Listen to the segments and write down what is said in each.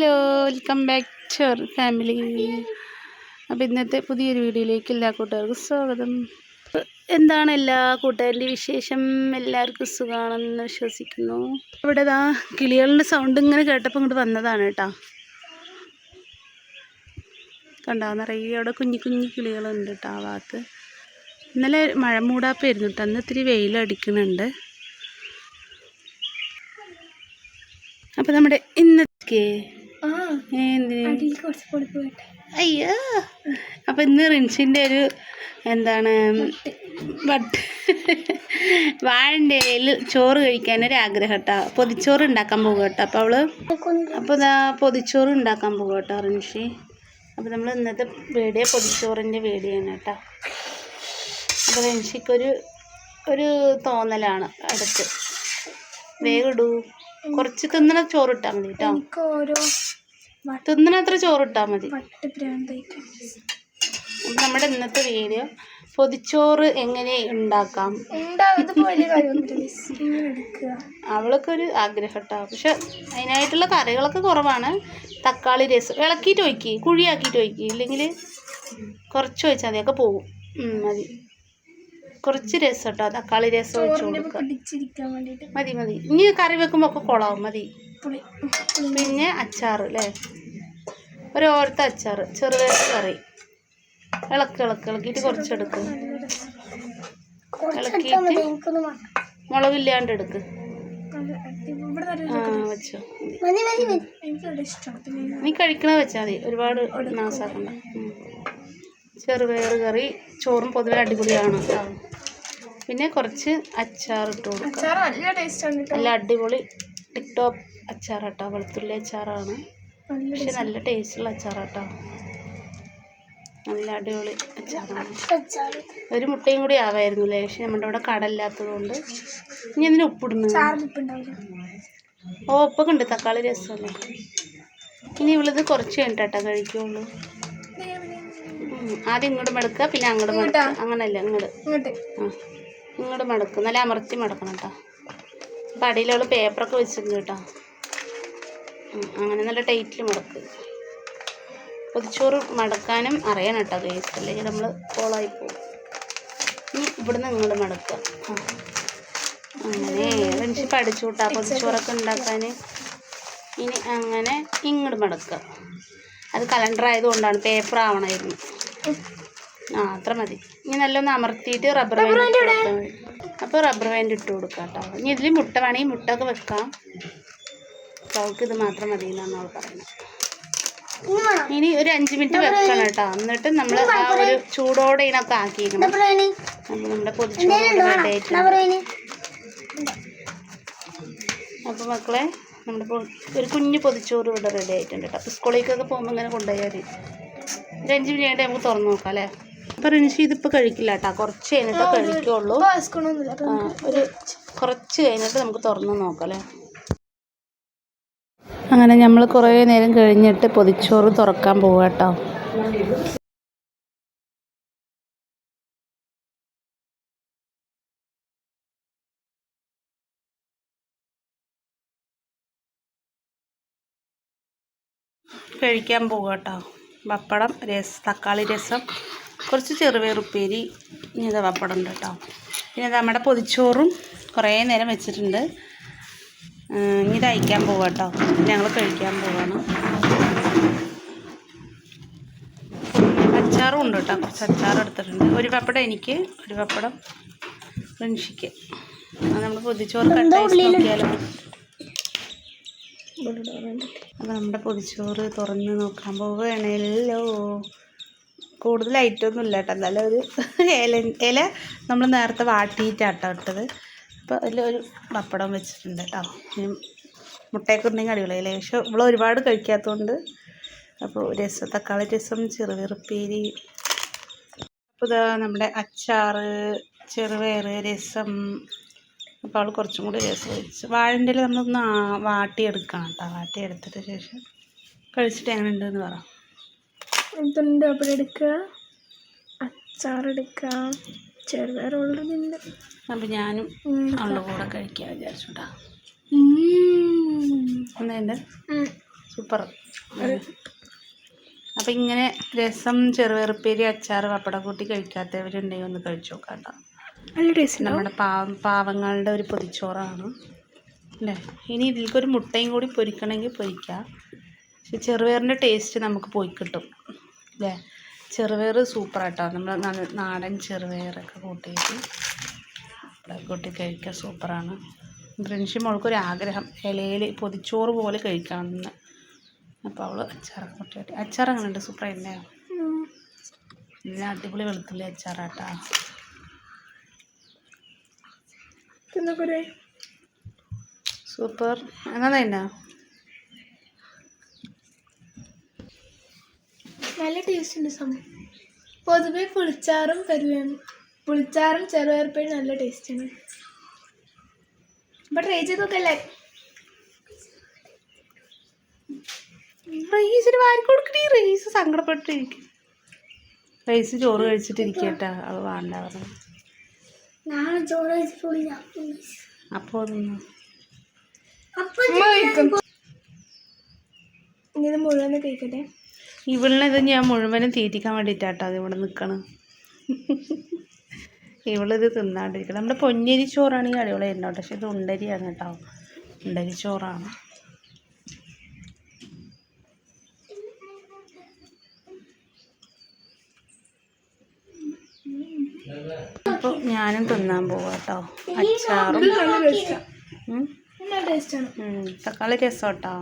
Hello welcome back to our family. അപ്പോൾ ഇന്നത്തെ പുതിയൊരു വീഡിയോയിലേക്ക് എല്ലാ കൂട്ടുകാർക്കും സ്വാഗതം. എന്താണ് എല്ലാ കൂട്ടുകാരുടെ വിശേഷം? എല്ലാവർക്കും സുഖമാണെന്ന് വിശ്വസിക്കുന്നു. ഇവിടെ ഇതാ കിളികളുടെ സൗണ്ട് ഇങ്ങനെ കേട്ടപ്പോൾ ഇങ്ങോട്ട് വന്നതാണ് കേട്ടോ. കണ്ടോ? നിറയെ അവിടെ കുഞ്ഞു കുഞ്ഞു കിളികളുണ്ട് കേട്ടോ ആ ഭാഗത്ത്. ഇന്നലെ മഴ മൂടാപ്പായിരുന്നു കേട്ടോ. അന്ന് ഇത്തിരി വെയിലടിക്കുന്നുണ്ട് അപ്പോൾ നമ്മുടെ ഇന്നത്തെ അയ്യോ. അപ്പം ഇന്ന് റിൻസിന്റെ ഒരു എന്താണ് വട്ട്. വാഴന്റെ ഇലയിൽ ചോറ് കഴിക്കാൻ ഒരു ആഗ്രഹം കേട്ടോ പൊതിച്ചോറ് ഉണ്ടാക്കാൻ പോകും കേട്ടോ അപ്പോൾ അവൾ. അപ്പോൾ ഇതാ പൊതിച്ചോറ് ഉണ്ടാക്കാൻ പോകും കേട്ടോ റിൻഷി. അപ്പോൾ നമ്മൾ ഇന്നത്തെ വീഡിയോ പൊതിച്ചോറിന്റെ വീഡിയോ ആണ് കേട്ടോ. അപ്പോൾ റിൻഷിക്കൊരു ഒരു തോന്നലാണ് അടുത്ത്. വേഗം ഇടൂ. കുറച്ച് തിന്നണ ചോറ് ഇട്ടാൽ മതി കേട്ടോ. എനിക്ക് ചോറിട്ടാൽ മതി. നമ്മുടെ ഇന്നത്തെ വീഡിയോ പൊതിച്ചോറ് എങ്ങനെ ഉണ്ടാക്കാം? അവൾക്കൊരു ആഗ്രഹം കേട്ടോ പക്ഷെ അതിനായിട്ടുള്ള കറികളൊക്കെ കുറവാണ്. തക്കാളി രസം. ഇളക്കിയിട്ട് ഒഴിക്കി. കുഴിയാക്കിയിട്ട് ഒഴിക്കി. ഇല്ലെങ്കിൽ കുറച്ച് ഒഴിച്ചാൽ മതി. ഒക്കെ ഉം, മതി. കുറച്ച് രസം കേട്ടോ തക്കാളി രസം ഒഴിച്ചു കൊടുക്കാം കൊടുക്കുക. മതി മതി. ഇനി കറി വെക്കുമ്പോൾ ഒക്കെ കൊളാവും. മതി. പുളി പിന്നെ അച്ചാർ അല്ലേ ഒരു ഓരത്തെ അച്ചാർ ചെറുപയർ കറി. ഇളക്ക് ഇളക്ക് ഇളക്കിയിട്ട് കുറച്ചെടുക്ക്. ഇളക്കിയിട്ട് മുളകില്ലാണ്ട് എടുക്ക്. നീ കഴിക്കണ വെച്ചാൽ മതി. ഒരുപാട് നാസാക്കണ്ട. ചെറുപയർ കറി ചോറും പൊതുവെ അടിപൊളിയാണ് പിന്നെ കുറച്ച് അച്ചാർ ഇട്ട് കൊടുക്കും നല്ല അടിപൊളി ടിക് കേട്ടോ വെളുത്തുള്ളി അച്ചാറാണ്. പക്ഷെ നല്ല ടേസ്റ്റുള്ള അച്ചാറാട്ടോ. നല്ല അടിപൊളി അച്ചാറാണ്. ഒരു മുട്ടയും കൂടി ആവായിരുന്നു അല്ലേ പക്ഷെ നമ്മുടെ ഇവിടെ കടലില്ലാത്തത് കൊണ്ട് ഇനി അതിന് ഉപ്പിടുന്നു ഓ ഉപ്പൊക്കെ ഉണ്ട്. തക്കാളി രസമല്ലേ? ഇനി ഇവളിത് കുറച്ച് കഴിഞ്ഞിട്ടാ കഴിക്കുള്ളൂ. ആദ്യം ഇങ്ങോട്ട് മടക്കുക പിന്നെ അങ്ങോട്ട് മടക്കുക. അങ്ങനല്ല ഇങ്ങോട്ട്. ഇങ്ങോട്ട്. ആ ഇങ്ങോട്ട് മടക്കും നല്ല അമർത്തി മടക്കണം കേട്ടോ. അപ്പം അടിയിലുള്ള പേപ്പറൊക്കെ വെച്ചിട്ടുണ്ട് കേട്ടോ. അങ്ങനെ നല്ല ടൈറ്റിൽ മുടക്കുക പൊതിച്ചോറ് മടക്കാനും അറിയണം കേട്ടോ കേസ് അല്ലെങ്കിൽ നമ്മൾ കോളായി പോകും. ഇനി ഇവിടുന്ന് നിങ്ങൾ മടക്കുക അങ്ങനെ എനിക്ക് പഠിച്ചു കൂട്ടാ. പൊതിച്ചോറൊക്കെ ഉണ്ടാക്കാൻ ഇനി അങ്ങനെ ഇങ്ങോട്ട് മടക്കുക അത് കലണ്ടർ ആയതുകൊണ്ടാണ് പേപ്പർ ആവണമായിരുന്നു ആ അത്ര മതി. ഇനി നല്ലൊന്ന് അമർത്തിയിട്ട് റബ്ബർ ബാൻഡ് അപ്പോൾ റബ്ബർ ബാൻഡ് ഇട്ട് കൊടുക്കാം കേട്ടോ ഇനി ഇതിൽ മുട്ട വേണമെങ്കിൽ മുട്ട ഒക്കെ വെക്കാം. അവൾക്ക് ഇത് മാത്രം മതി എന്നാണ് അവൾ പറയുന്നത്. ഇനി ഒരു അഞ്ച് മിനിറ്റ് വെക്കണം കേട്ടോ. എന്നിട്ട് നമ്മൾ ആ ഒരു ചൂടോടെ ഇതിനൊക്കെ ആക്കിയിരിക്കണം. അപ്പോൾ നമ്മുടെ പൊതിച്ചോറ് റെഡി ആയിട്ടുണ്ട്. അപ്പോൾ മക്കളെ നമ്മുടെ ഒരു കുഞ്ഞ് പൊതിച്ചോറ് ഇവിടെ റെഡി ആയിട്ടുണ്ട് കേട്ടോ. അപ്പോൾ സ്കൂളിലേക്കൊക്കെ പോകുമ്പോൾ ഇങ്ങനെ കൊണ്ടുപോയാൽ മതി. ഒരു അഞ്ച് മിനിറ്റ് ആയിട്ട് നമുക്ക് തുറന്നു നോക്കാം അല്ലേ? അപ്പൊ റിൻഷി ഇതിപ്പോൾ കഴിക്കില്ല കേട്ടോ. കുറച്ച് കഴിഞ്ഞിട്ട് കഴിക്കുള്ളൂ. ഒരു കുറച്ച് കഴിഞ്ഞിട്ട് നമുക്ക് തുറന്നു നോക്കാം അല്ലേ? അങ്ങനെ നമ്മൾ കുറേ നേരം കഴിഞ്ഞിട്ട് പൊതിച്ചോറ് തുറക്കാൻ പോവുക കേട്ടോ കഴിക്കാൻ പോവുക കേട്ടോ പപ്പടം രസ തക്കാളി രസം കുറച്ച് ചെറുപയറുപ്പേരി ഇനി ഇത് പപ്പടം ഉണ്ട് കേട്ടോ പിന്നെ നമ്മുടെ പൊതിച്ചോറും കുറേ നേരം വെച്ചിട്ടുണ്ട്. ഇനി തയ്ക്കാൻ അയക്കാൻ പോവാം കേട്ടോ ഞങ്ങൾ കഴിക്കാൻ പോവാണ്. അച്ചാറും ഉണ്ട് കേട്ടോ കുറച്ച് അച്ചാർ എടുത്തിട്ടുണ്ട്. ഒരു പപ്പടം എനിക്ക് ഒരു പപ്പടം അത് നമ്മൾ പൊതിച്ചോറ് കട്ടായി നോക്കിയാലോ. അപ്പം നമ്മുടെ പൊതിച്ചോറ് തുറന്ന് നോക്കാൻ പോവുകയാണല്ലോ കൂടുതൽ ഐറ്റമൊന്നും ഇല്ല കേട്ടോ എന്നാലും ഒരു ഇല ഇല നമ്മൾ നേരത്തെ വാട്ടിയിട്ടാട്ടോ ഇട്ടത്. അപ്പോൾ അതിൽ ഒരു പപ്പടം വെച്ചിട്ടുണ്ട് കേട്ടോ ഇനി മുട്ടയൊക്കെ ഉണ്ടെങ്കിൽ അടിപൊളിയല്ലേ പക്ഷെ ഇവിടെ ഒരുപാട് കഴിക്കാത്തതുകൊണ്ട് അപ്പോൾ രസം തക്കാളി രസം ചെറുപയറുപ്പേരി അപ്പോൾ നമ്മുടെ അച്ചാറ് ചെറുപയർ രസം. അപ്പോൾ അവൾ കുറച്ചും കൂടി രസം ഒഴിച്ച് വാഴന്റെ നമ്മളൊന്ന് വാട്ടിയെടുക്കണം കേട്ടോ വാട്ടിയെടുത്തിട്ട് ശേഷം കഴിച്ചിട്ട് എങ്ങനെ ഉണ്ടെന്ന് പറ. ഇതുണ്ട് അപ്പോൾ എടുക്കുക? അച്ചാർ എടുക്കുക. ചെറുപയർ ഓൾറെഡി ഉണ്ട് അപ്പോൾ ഞാനും. അവളുടെ കൂടെ കഴിക്കാൻ വിചാരിച്ചുട്ടാ. എന്താ സൂപ്പർ. അപ്പം ഇങ്ങനെ രസം ചെറുപയറുപ്പേരി അച്ചാർ പപ്പടം കൂട്ടി കഴിക്കാത്തവരുണ്ടെങ്കിൽ ഒന്ന് കഴിച്ചു നോക്കാം കേട്ടോ നല്ല ടേസ്റ്റ് നമ്മുടെ പാവം പാവങ്ങളുടെ ഒരു പൊതിച്ചോറാണ്. അല്ലേ? ഇനി ഇതിലേക്ക് ഒരു മുട്ടയും കൂടി പൊരിക്കണമെങ്കിൽ പൊരിക്കാം. പക്ഷെ ചെറുപയറിന്റെ ടേസ്റ്റ് നമുക്ക് പോയി കിട്ടും. അല്ലേ? ചെറുപയർ സൂപ്പറാട്ടോ. നമ്മൾ നാടൻ ചെറുപയറൊക്കെ കൂട്ടിയിട്ട് കൂട്ടി കഴിക്കാൻ സൂപ്പറാണ്. ഗ്രിൻഷി മോൾക്കൊരു ആഗ്രഹം ഇലയിൽ പൊതിച്ചോറ് പോലെ കഴിക്കണമെന്ന്. അപ്പോൾ അവൾ അച്ചാറൊക്കെ കൂട്ടിയിട്ട് അച്ചാർ എങ്ങനെയുണ്ട്? സൂപ്പറായില്ലേ നല്ല അടിപൊളി വെളുത്തുള്ളി അച്ചാറാട്ടാ. സൂപ്പർ. എന്നാ എന്നതാ നല്ല ടേസ്റ്റ് ഉണ്ട് സംഭവം പൊതുവേ പുളിച്ചാറും കരുവേണം പുളിച്ചാറും ചെറുപയർപ്പയും നല്ല ടേസ്റ്റാണ് അപ്പം ട്രൈ ചെയ്ത് നോക്കല്ലേ റൈസിന് വാരി കൊടുക്കണേ റൈസ് സങ്കടപ്പെട്ടിരിക്കും. റൈസ് ചോറ് കഴിച്ചിട്ടിരിക്കട്ടെ അത് വേണ്ട പറഞ്ഞു. നാളെ ചോറ് കഴിച്ചിട്ടില്ല അപ്പോൾ അതൊന്ന് ഇങ്ങനെ മുഴുവൻ കഴിക്കട്ടെ. ഇവളിനിത് ഞാൻ മുഴുവനും തീറ്റിക്കാൻ വേണ്ടിയിട്ടാട്ടോ അത് ഇവിടെ നിൽക്കണം ഇവളിത് തിന്നാണ്ടിരിക്കണം. നമ്മുടെ പൊന്നരി ചോറാണെങ്കിൽ അടിപൊളിയായിരുന്നു കേട്ടോ. പക്ഷെ ഇത് ഉണ്ടരിയാണ് കേട്ടോ. ഉണ്ടരി ചോറാണ്. അപ്പോൾ ഞാനും തിന്നാൻ പോവാട്ടോ കേട്ടോ. അച്ചാറും തക്കാളി രസം കേട്ടോ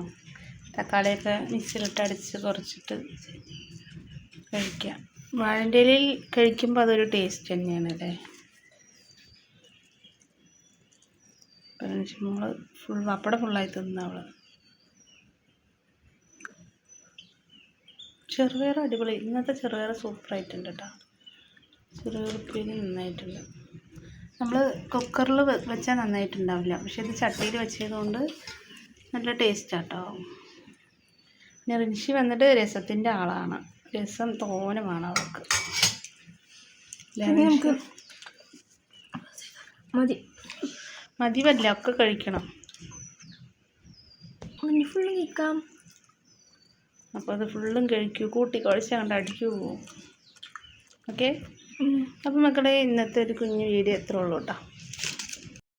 തക്കാളിയൊക്കെ മിക്സിയിലിട്ട് അടിച്ച് കുറച്ചിട്ട് കഴിക്കാം വാഴന്റെ ഇലയിൽ കഴിക്കുമ്പോൾ അതൊരു ടേസ്റ്റ് തന്നെയാണ് അല്ലേ നമ്മൾ ഫുൾ പപ്പടം ഫുള്ളായി തിന്ന അവൾ. ചെറുപയർ അടിപൊളി. ഇന്നത്തെ ചെറുപയർ സൂപ്പറായിട്ടുണ്ട് കേട്ടോ ചെറുപയർ ഉപ്പേരി നന്നായിട്ടുണ്ട്. നമ്മൾ കുക്കറിൽ വെച്ചാൽ നന്നായിട്ടുണ്ടാവില്ല. പക്ഷെ ഇത് ചട്ടിയിൽ വെച്ചതുകൊണ്ട് നല്ല ടേസ്റ്റാട്ടോ പിന്നെ റിൻഷി വന്നിട്ട് രസത്തിന്റെ ആളാണ്. രസം തോനുമാണ് അവർക്ക് അവൾക്ക് നമുക്ക്? മതി. മതി വല്ല ഒക്കെ കഴിക്കണം. അപ്പൊ ഫുള്ള് കഴിക്കാം. അപ്പോൾ അത് ഫുള്ളും കഴിക്കൂ. കൂട്ടി കുഴച്ച് കണ്ട് അടിക്കൂ. ഓക്കെ? അപ്പൊ മക്കളെ ഇന്നത്തെ ഒരു കുഞ്ഞു വീഡിയോ എത്ര ഉള്ളൂ കേട്ടോ.